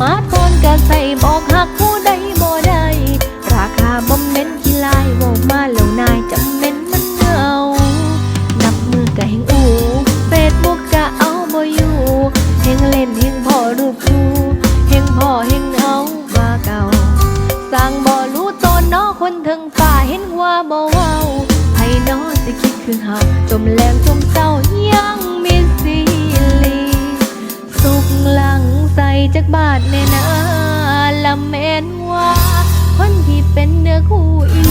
มาก็ใส่บอกหักผู้ใดบ่ได้ ราคาบ่เม้นขี้ลายบอกมาแล้วนายจำเม้นมันเงานับมือก็แห่งอูเฟซบุ๊กก็เอาบ่อยู่เฮงเล่นเฮงพ่อรูปคู่เฮงพ่อเฮงเอาว่าเก่า สร้างบ่รู้ตนเนอคนถึงฝ่าเห็นว่าบ่เว้าให้นอสิคิดคือเฮาจมแรงจมเศร้า จากบาทแน่นาละแม่นว่า คนที่เป็นเนื้อคู่อี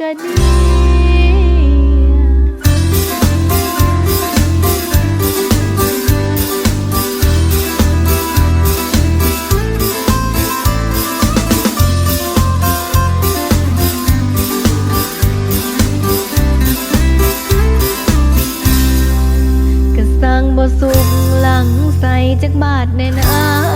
กระเดียก็สร้บ่สุขหลังใส่จากบาทในนาละแม่น